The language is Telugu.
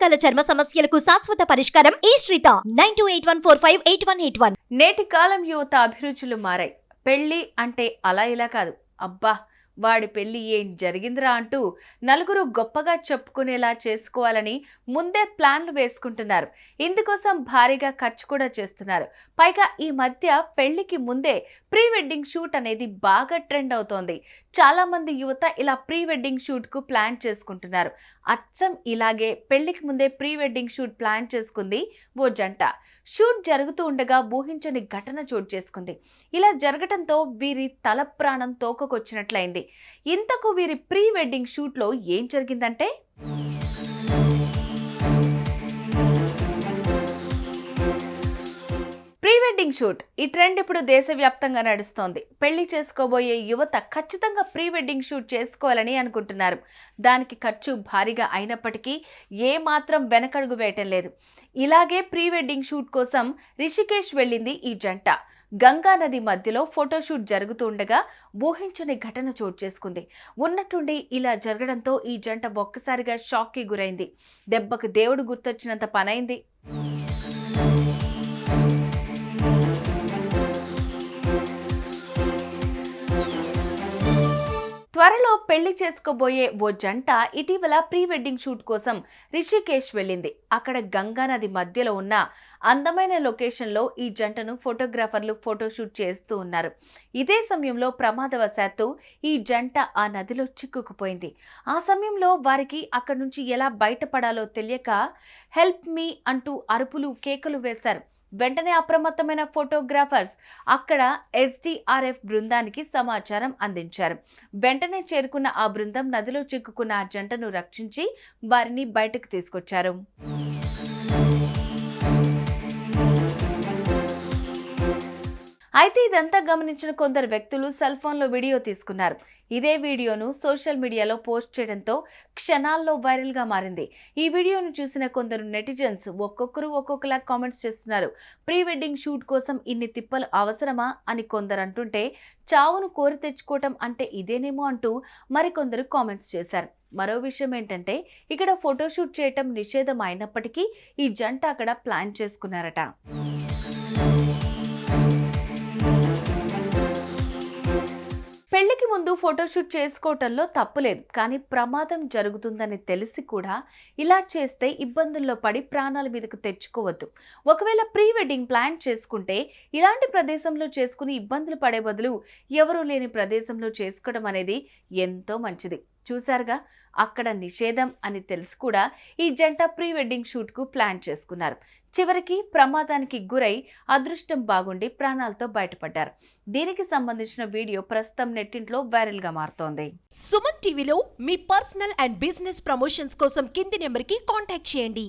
రకాల చర్మ సమస్యలకు శాశ్వత పరిష్కారం ఈ శ్రీత. Nine two eight one four five eight one eight one. నేటి కాలం యువత అభిరుచులు మారాయి. పెళ్ళి అంటే అలా ఇలా కాదు. అబ్బా వాడి పెళ్ళి ఏం జరిగిందిరా అంటూ నలుగురు గొప్పగా చెప్పుకునేలా చేసుకోవాలని ముందే ప్లాన్లు వేసుకుంటున్నారు. ఇందుకోసం భారీగా ఖర్చు కూడా చేస్తున్నారు. పైగా ఈ మధ్య పెళ్ళికి ముందే ప్రీ వెడ్డింగ్ షూట్ అనేది బాగా ట్రెండ్ అవుతోంది. చాలా మంది యువత ఇలా ప్రీ వెడ్డింగ్ షూట్కు ప్లాన్ చేసుకుంటున్నారు. అచ్చం ఇలాగే పెళ్ళికి ముందే ప్రీ వెడ్డింగ్ షూట్ ప్లాన్ చేసుకుంది ఓ జంట. షూట్ జరుగుతూ ఉండగా ఊహించని ఘటన చోటు చేసుకుంది. ఇలా జరగటంతో వీరి తల ప్రాణం తోకకొచ్చినట్లయింది. ఇంతకు వీరి ప్రీ వెడ్డింగ్ షూట్లో ఏం జరిగిందంటే వెడ్డింగ్ షూట్. ఈ ట్రెండ్ ఇప్పుడు దేశవ్యాప్తంగా నడుస్తోంది. పెళ్ళి చేసుకోబోయే యువత ఖచ్చితంగా ప్రీ వెడ్డింగ్ షూట్ చేసుకోవాలని అనుకుంటున్నారు. దానికి ఖర్చు భారీగా అయినప్పటికీ ఏ మాత్రం వెనకడుగు వేయటం లేదు. ఇలాగే ప్రీ వెడ్డింగ్ షూట్ కోసం రిషికేష్ వెళ్ళింది ఈ జంట. గంగా నది మధ్యలో ఫోటోషూట్ జరుగుతుండగా ఊహించని ఘటన చోటు చేసుకుంది. ఉన్నట్టుండి ఇలా జరగడంతో ఈ జంట ఒక్కసారిగా షాక్కి గురైంది. దెబ్బకు దేవుడు గుర్తొచ్చినంత పనైంది. త్వరలో పెళ్ళి చేసుకోబోయే ఓ జంట ఇటీవల ప్రీ వెడ్డింగ్ షూట్ కోసం రిషికేష్ వెళ్ళింది. అక్కడ గంగా నది మధ్యలో ఉన్న అందమైన లొకేషన్లో ఈ జంటను ఫోటోగ్రాఫర్లు ఫోటోషూట్ చేస్తూ ఉన్నారు. ఇదే సమయంలో ప్రమాదవశాత్తు ఈ జంట ఆ నదిలో చిక్కుకుపోయింది. ఆ సమయంలో వారికి అక్కడి నుంచి ఎలా బయటపడాలో తెలియక హెల్ప్ మీ అంటూ అరుపులు కేకలు వేశారు. వెంటనే అప్రమత్తమైన ఫోటోగ్రాఫర్స్ అక్కడ ఎస్డిఆర్ఎఫ్ బృందానికి సమాచారం అందించారు. వెంటనే చేరుకున్న ఆ బృందం నదిలో చిక్కుకున్న ఆ జంటను రక్షించి వారిని బయటకు తీసుకొచ్చారు. అయితే ఇదంతా గమనించిన కొందరు వ్యక్తులు సెల్ ఫోన్లో వీడియో తీసుకున్నారు. ఇదే వీడియోను సోషల్ మీడియాలో పోస్ట్ చేయడంతో క్షణాల్లో వైరల్గా మారింది. ఈ వీడియోను చూసిన కొందరు నెటిజన్స్ ఒక్కొక్కరు ఒక్కొక్కలా కామెంట్స్ చేస్తున్నారు. ప్రీ వెడ్డింగ్ షూట్ కోసం ఇన్ని తిప్పలు అవసరమా అని కొందరు అంటుంటే చావును కోరి తెచ్చుకోవటం అంటే ఇదేనేమో అంటూ మరికొందరు కామెంట్స్ చేశారు. మరో విషయం ఏంటంటే ఇక్కడ ఫోటోషూట్ చేయటం నిషేధం అయినప్పటికీ ఈ జంట అక్కడ ప్లాన్ చేసుకున్నారట. ముందు ఫోటోషూట్ చేసుకోవటంలో తప్పులేదు. కానీ ప్రమాదం జరుగుతుందని తెలిసి కూడా ఇలా చేస్తే ఇబ్బందుల్లో పడి ప్రాణాల మీదకు తెచ్చుకోవద్దు. ఒకవేళ ప్రీ వెడ్డింగ్ ప్లాన్ చేసుకుంటే ఇలాంటి ప్రదేశంలో చేసుకుని ఇబ్బందులు పడే బదులు ఎవరూ లేని ప్రదేశంలో చేసుకోవడం అనేది ఎంతో మంచిది. చూశారుగా అక్కడ నిషేధం అని తెలిసి కూడా ఈ జంట ప్రీ వెడ్డింగ్ షూట్కు ప్లాన్ చేసుకున్నారు. చివరికి ప్రమాదానికి గురై అదృష్టం బాగుండి ప్రాణాలతో బయటపడ్డారు. దీనికి సంబంధించిన వీడియో ప్రస్తుతం నెట్టింట్లో వైరల్గా మారుతోంది. సుమన్ టీవీలో మీ పర్సనల్ అండ్ బిజినెస్ ప్రమోషన్స్ కోసం కింది నెంబర్కి కాంటాక్ట్ చేయండి.